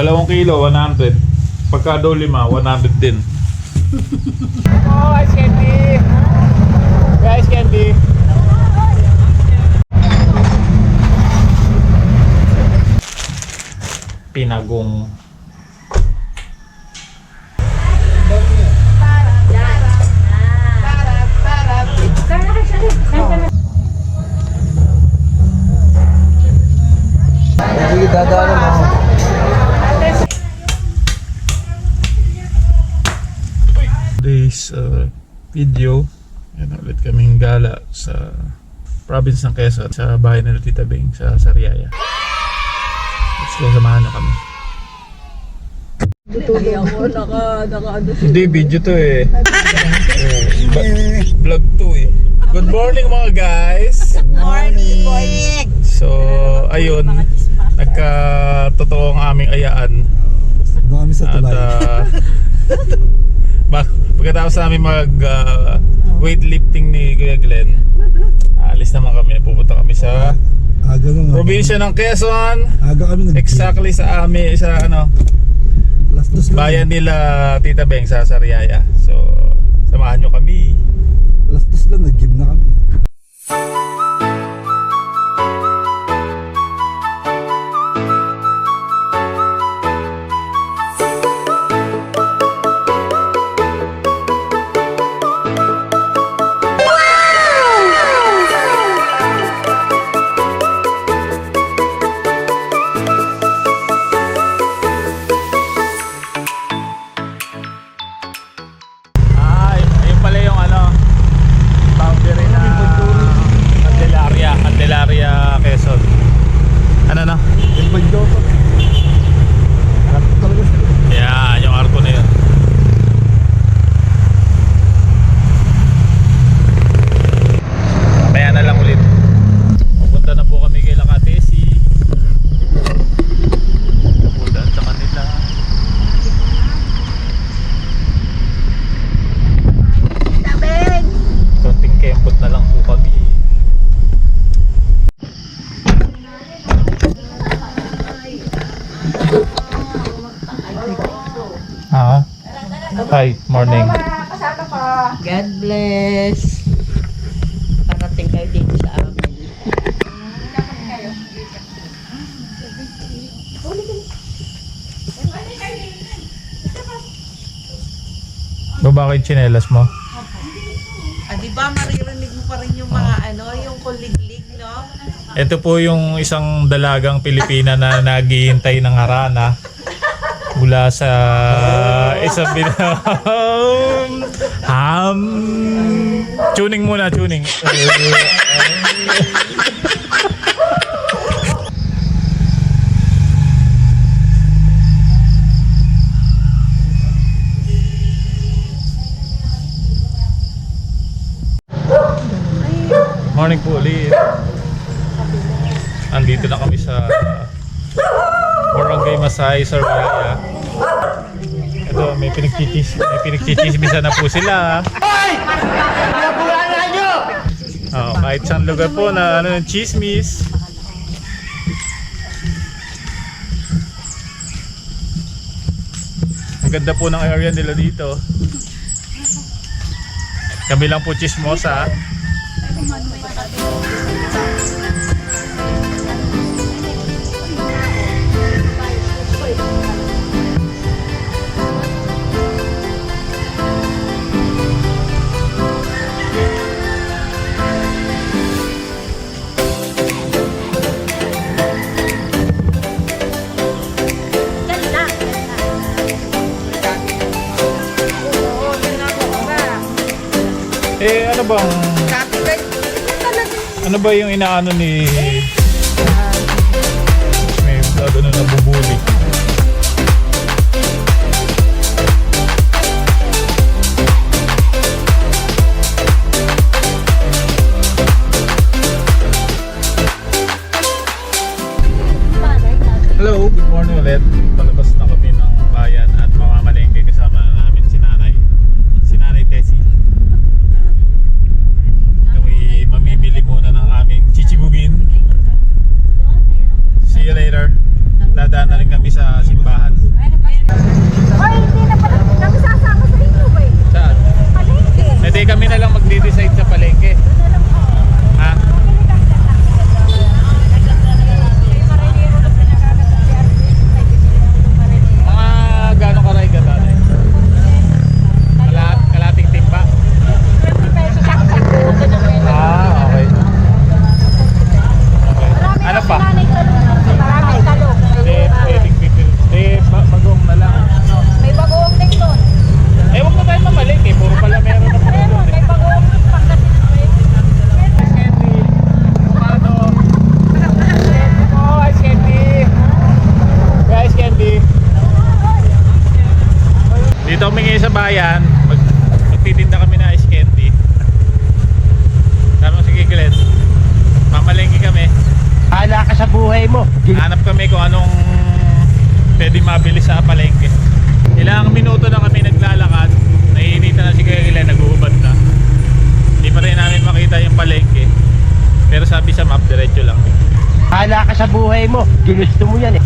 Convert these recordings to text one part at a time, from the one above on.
Dalawang kilo, 100. Pagka daw lima, 100 din. Oh, ice candy. Ice candy. Pinagong. Dadaanan mo. Today's uh, video, yan ulit kaming gala sa province ng Quezon sa bahay nila Tita Beng sa Sariaya. Let's go, samahan na kami. Hindi, video to eh. Vlog to eh. Good morning mga guys! Morning! So, ayun, nagka-totoo ang aming ayaan. Doon kami sa At tulay. uh, ba, pagkatapos namin mag uh, weightlifting ni Kuya Glenn, alis naman kami. Pupunta kami sa aga nga. probinsya ng Quezon. Aga kami nag Exactly sa amin, sa ano, Last dos bayan nila Tita Beng sa Sariaya. So, samahan nyo kami. Kayo chinelas mo. Ah, di ba maririnig mo pa rin yung mga ano, yung kuliglig, no? Ito po yung isang dalagang Pilipina na naghihintay ng harana mula sa isang bin... Ham... Tuning muna, tuning. Morning po ulit. Andito na kami sa Masay, Sariaya. Ito, may pinagchichis, may pinagchichismisan na po sila. Oh, kahit saan lugar po na ano ng chismis. Ang ganda po ng area nila dito. Kami lang po chismosa. Eh, ano bang... Ano ba yung inaano ni... May ano na bubuli. Pwede mabili sa palengke. Ilang minuto na kami naglalakad. Naiinitan na si Kuya Ilan, naguhubad na. Hindi pa rin namin makita yung palengke. Pero sabi sa map, diretso lang. Hala ka sa buhay mo. Ginusto mo yan eh.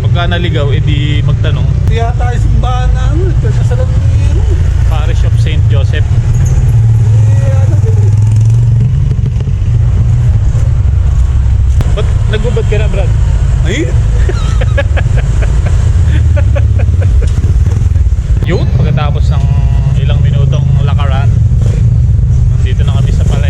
Pagka naligaw, edi magtanong. Kaya tayo simbahan na ano, nagkakasalan ng ano. Parish of St. Joseph. Eh, ano yun? Ba't nagubad ka na, Brad? Ay, Yun, pagkatapos ng ilang minutong lakaran, nandito na kami sa palengke.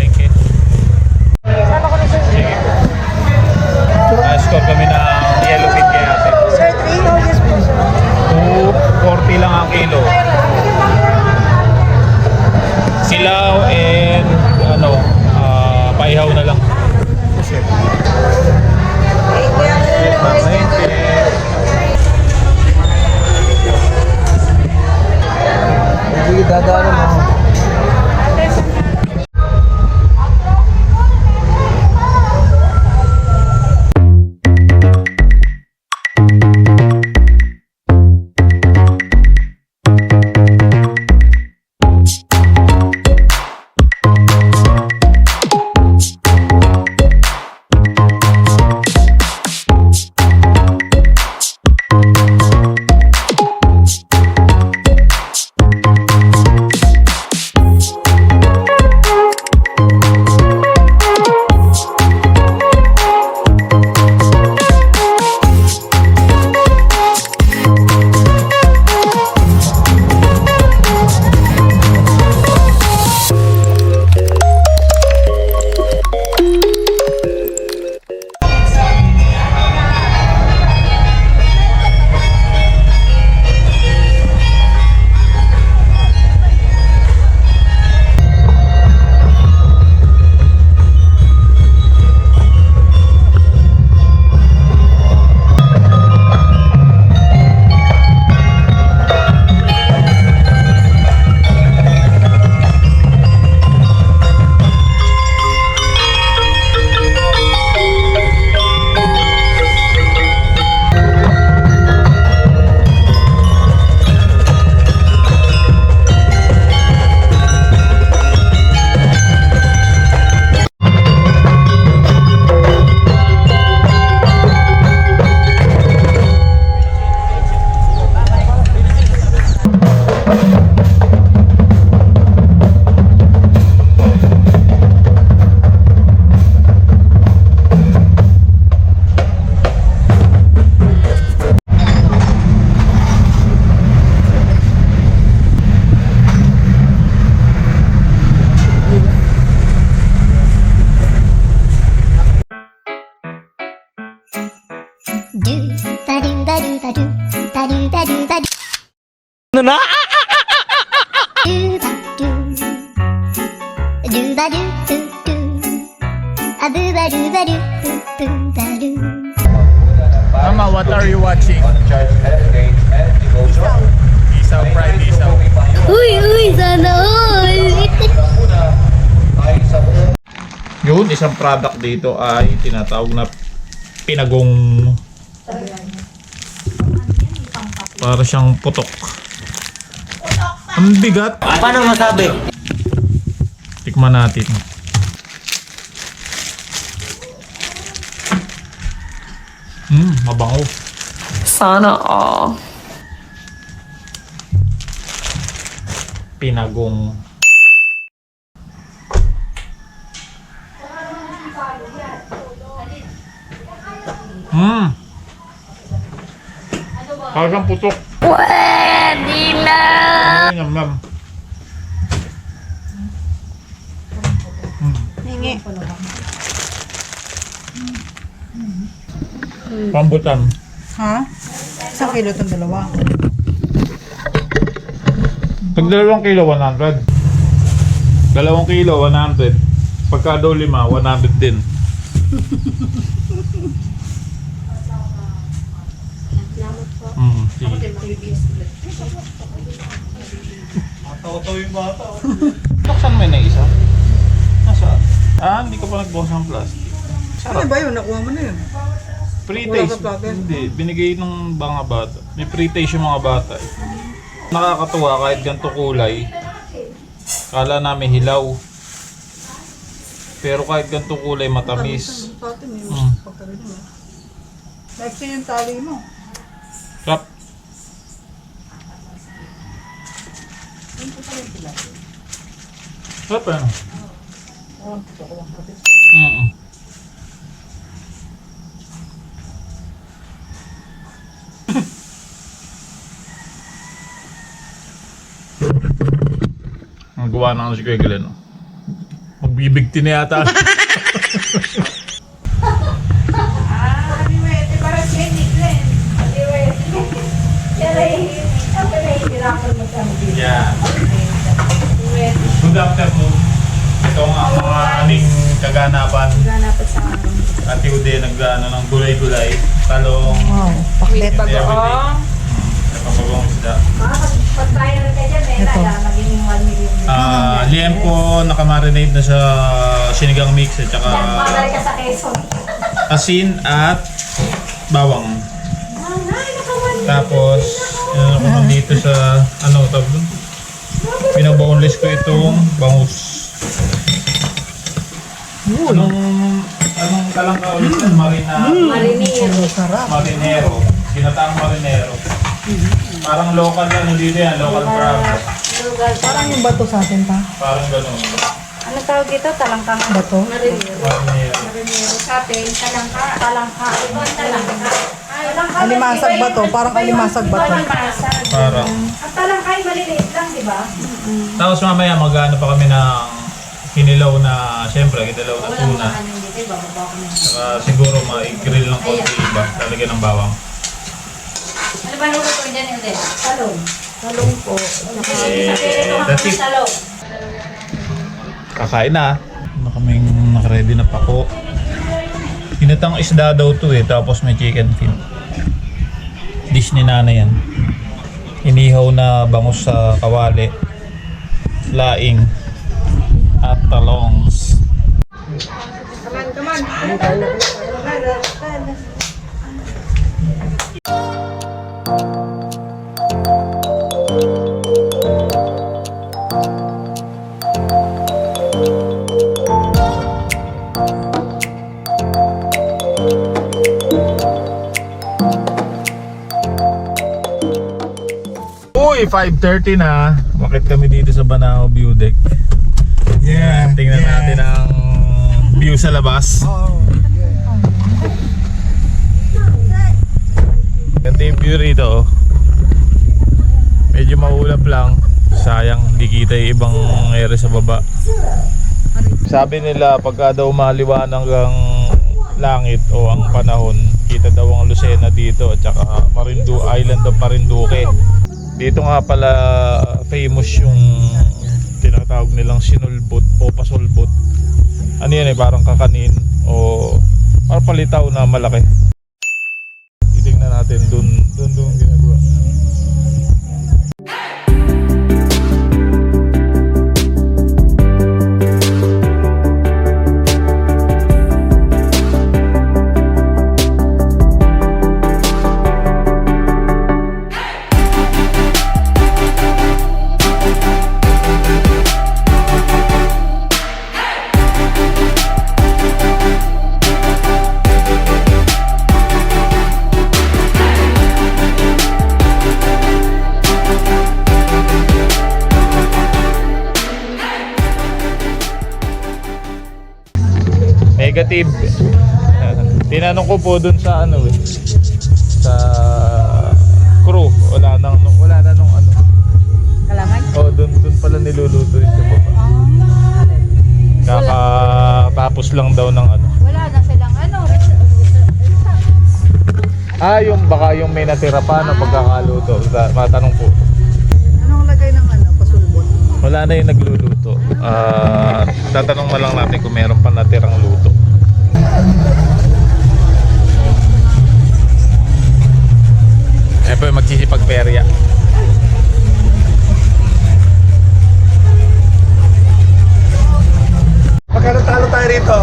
Isang product dito ay tinatawag na pinagong para siyang putok. Ang bigat. Paano masabi? Tikman natin. Hmm, mabango. Sana all. Pinagong. Hmm. Parang putok. Pwede na! Yum, yum. Hingi. Pambutan. Ha? Isang kilo itong dalawa. Pag dalawang kilo, 100. Dalawang kilo, 100. Pagka daw lima, 100 din. Mm, sige. Mataw-taw yung bata. Buksan mo na isa. Nasaan? Ah, hindi ko pa nagbukas ng plastic. Ano ba yun? Nakuha mo na yun. Pre-taste. Hindi, binigay ng mga bata. May pre-taste yung mga bata. eh. Nakakatuwa kahit ganito kulay. Kala namin hilaw. Pero kahit ganito kulay matamis. Eh. Mm. Next yung tali mo. Rap. Rap ano? Mm Ang gawa na si Kuya Glenn. oh. Magbibigti na yata. Ah, Ariwete, para siya ni Glenn. Ariwete. Yan ay, ako na hihirapan mo sa mga yeah. Ariwete. Good afternoon. Ito ang mga aming kaganapan. Ganapat sa akin. Ate Ude nagano ng gulay-gulay. Talong, With Everything. bagoong. kapagong isda. Pag-viral ka dyan, may nala, magiging 1 million. Ah, liempo nakamarinate na sa sinigang mix at saka Pagdala ka sa Quezon. asin at bawang. Ay, naka-1 Tapos, yun ako nandito sa, ano tawag doon? Pinaboneless ko itong bangus. Anong, anong talang ka ulit yan? Marina, Marinero. marinero. Ginataang marinero. Parang local ano dito yan, local crab. Lugar. Parang yung bato sa atin pa. Parang ganun. Ano tawag dito? Talangka. Bato? Marinero. Marinero. Marinero sa atin, talangka. Talangka. Iba ang talangka. Alimasag ba to? Parang alimasag ba to? Alimasag. Parang. Ang talangka ay maliliit lang, di ba? Tapos mamaya mag-ano pa kami ng kinilaw na, siyempre, kinilaw na Walang tuna. mga ano dito, ibababa ko na. Saka siguro ma-grill ng konti iba, talagyan ng bawang. Ano ba nung ko dyan, Elde? Talong. Talong po. Eh, that's it. Talong. Kakain na. Ano kaming nakaready na pako. Pinatang isda daw to eh, tapos may chicken fin. Dish ni nanay yan. Inihaw na bangus sa kawali. Laing. At talongs. Uy, 5.30 na. Bakit kami dito sa Banao View Deck? Yeah. Tingnan natin ang view sa labas. Ganda yung view rito. oh. Medyo maulap lang. Sayang, hindi kita yung ibang area sa baba. Sabi nila, pagka daw maliwanag ang langit o ang panahon, kita daw ang Lucena dito at saka Marindu Island of Marinduque. Dito nga pala famous yung tinatawag nilang sinulbot o pasulbot. Ano yan eh, parang kakanin o parang palitaw na malaki. Titingnan natin dun, dun, dun ginagawa. Negative. Tinanong ko po dun sa ano eh. Sa crew. Wala nang wala na nung ano. Kalamay? Oh, dun dun pala niluluto yun sa baba. Kakatapos lang daw ng ano. Wala na silang ano. Ah, yung baka yung may natira pa na pagkakaluto. Sa- Matanong po. Anong lagay ng ano? Pasulbot? Wala na yung nagluluto. Ah, tatanong na lang natin kung meron pa natirang luto. Eh po yung magsisipagperya. Magkano talo tayo rito?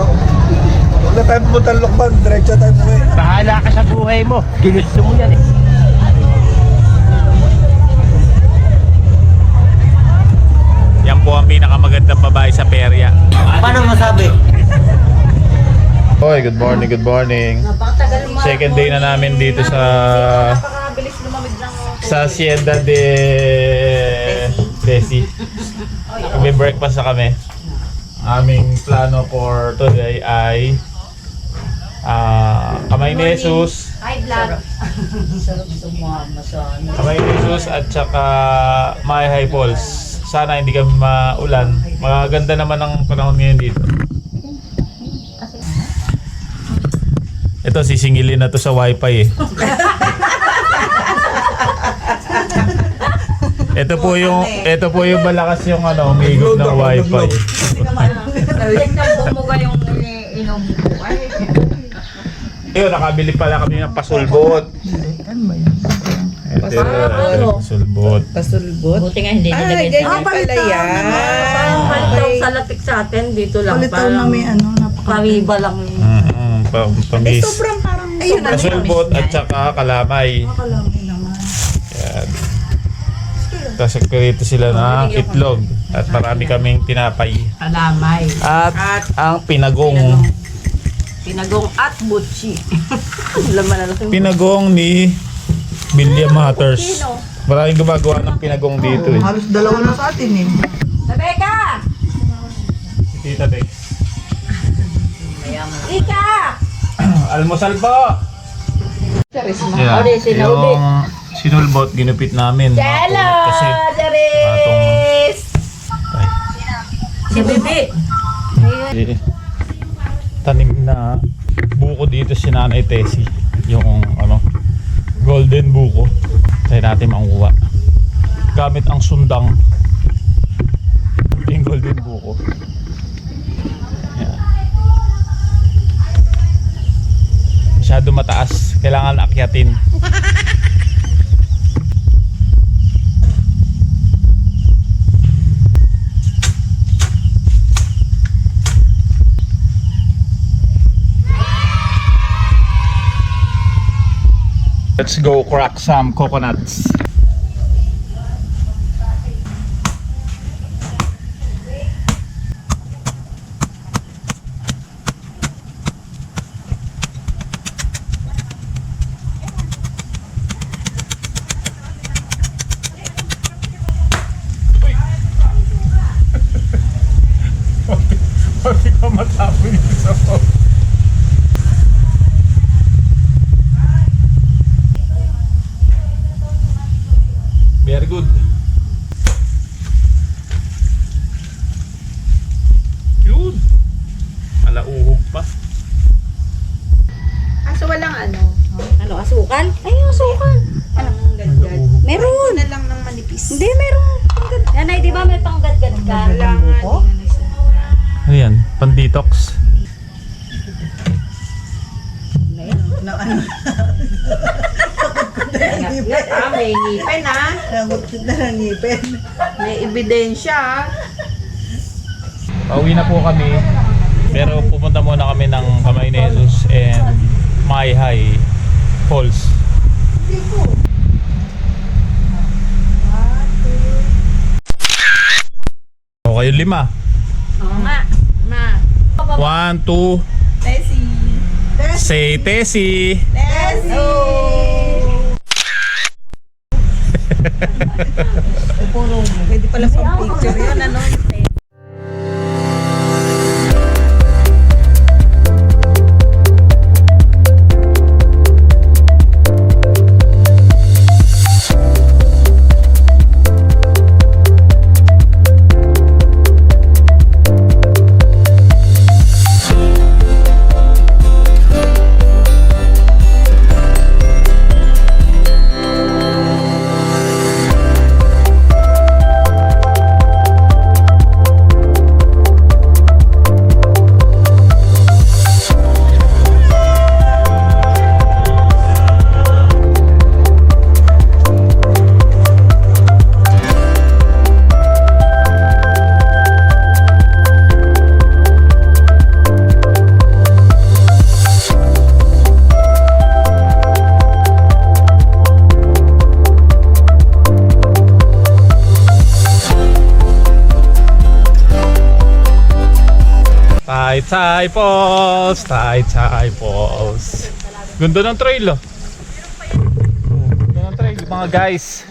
Huwag na tayo pumunta ng Lokban, diretso tayo mo eh. Bahala ka sa buhay mo. Ginusto mo yan eh. Yan po ang pinakamagandang babae sa perya. Paano masabi? Hoy, good morning, good morning. Second day na namin dito sa ng sa Hacienda de Desi. May breakfast na kami. Aming plano for today ay ah kamay ni Jesus, Hi, vlog. kamay ni Jesus at saka My High Falls. Sana hindi kami maulan. Maganda naman ang panahon ngayon dito. Ito, sisingilin na to sa wifi eh. ito po yung ito po yung malakas yung ano, umiigop ng wifi. Bumuga yung inom ko. Ay, Ayun, nakabili pala kami ng pasulbot. Ito, Pasulbot. pasulbot. Pasulbot. Buti nga hindi Ay, nilagay ganyan sa... pala yan. Parang palitaw sa latik sa atin, dito lang. Palitaw na may ano, napaka... Kariba lang. Mm, pa, Eh, tamis. sobrang parang... Ayun, ano Pasulbot at saka kalamay. Makalamay naman. Yan. Tapos nagprito sila ng itlog at marami kaming tinapay. Kalamay. At ang pinagong. Pinagong at butchi. Laman na lang. Pinagong ni William Matters. Maraming gumagawa ng pinagong dito eh. Halos dalawa na sa atin eh. Rebecca! Tita Tex. Ika! Almusal po! Yeah, sinulbit. yung sinulbot, ginupit namin. mga Hello, Kasi ay, Si Bibi. eh, tanim na buko dito si Nanay Tessie. Yung ano, golden buko. Tayo natin makuha. Gamit ang sundang. Yung golden buko. Masyado mataas. Kailangan akyatin. Let's go crack some coconuts. know. Na ano, Ah, may ngipin ah. nagot na ng ngipin. May ebidensya ah. Pauwi na po kami. Pero pupunta muna kami ng Kamay ni Jesus and My High Falls. O kayo lima. Oo nga. Ma. One, two. Say Tessie. Pwede pala pang Thai Falls! Thai Thai Falls! Ganda ng trail oh. Oh, Ganda ng trail mga guys.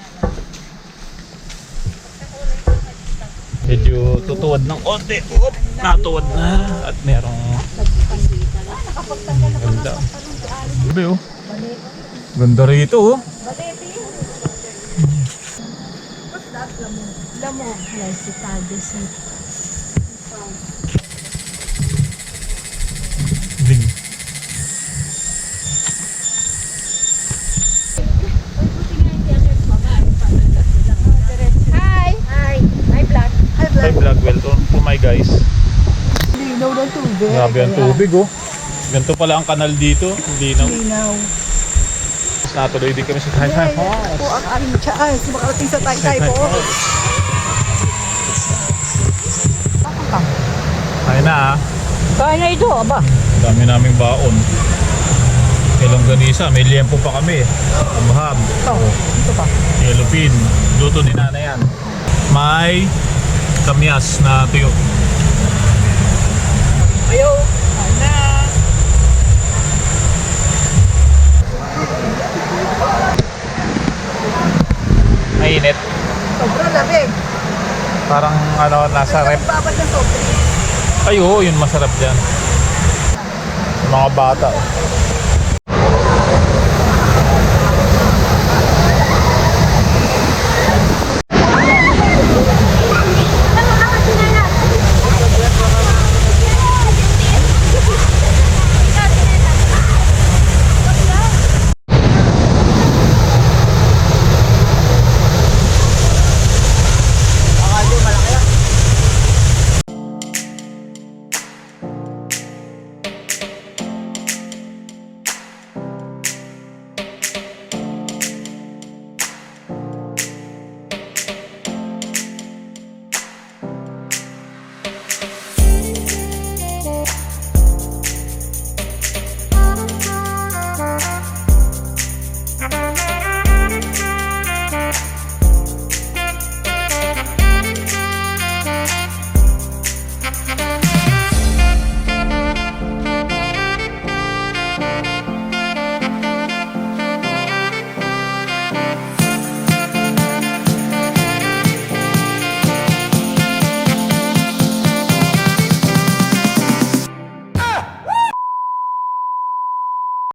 Medyo tutuwad ng konti. Oop, natuwad na. At merong ganda. Grabe oh. Ganda rito oh. Ding. Guys. Linaw ng tubig. Grabe ang tubig oh. Ganito pala ang kanal dito. Na. Linaw. Tapos natuloy din kami sa Thai Thai Po Falls. ang aming. Si makarating sa taytay po. Kaya na ah. Kaya na ito, aba. Dami naming baon. Ilong ganisa, may liempo pa kami. Oh. Ito pa. Yellow pin. Luto ni Nana yan. May kamyas na tuyo. Ayaw. Mainit. Sobrang lamig. Parang ano, nasa rep. Ay, oo, yun masarap dyan. Mga bata. oh.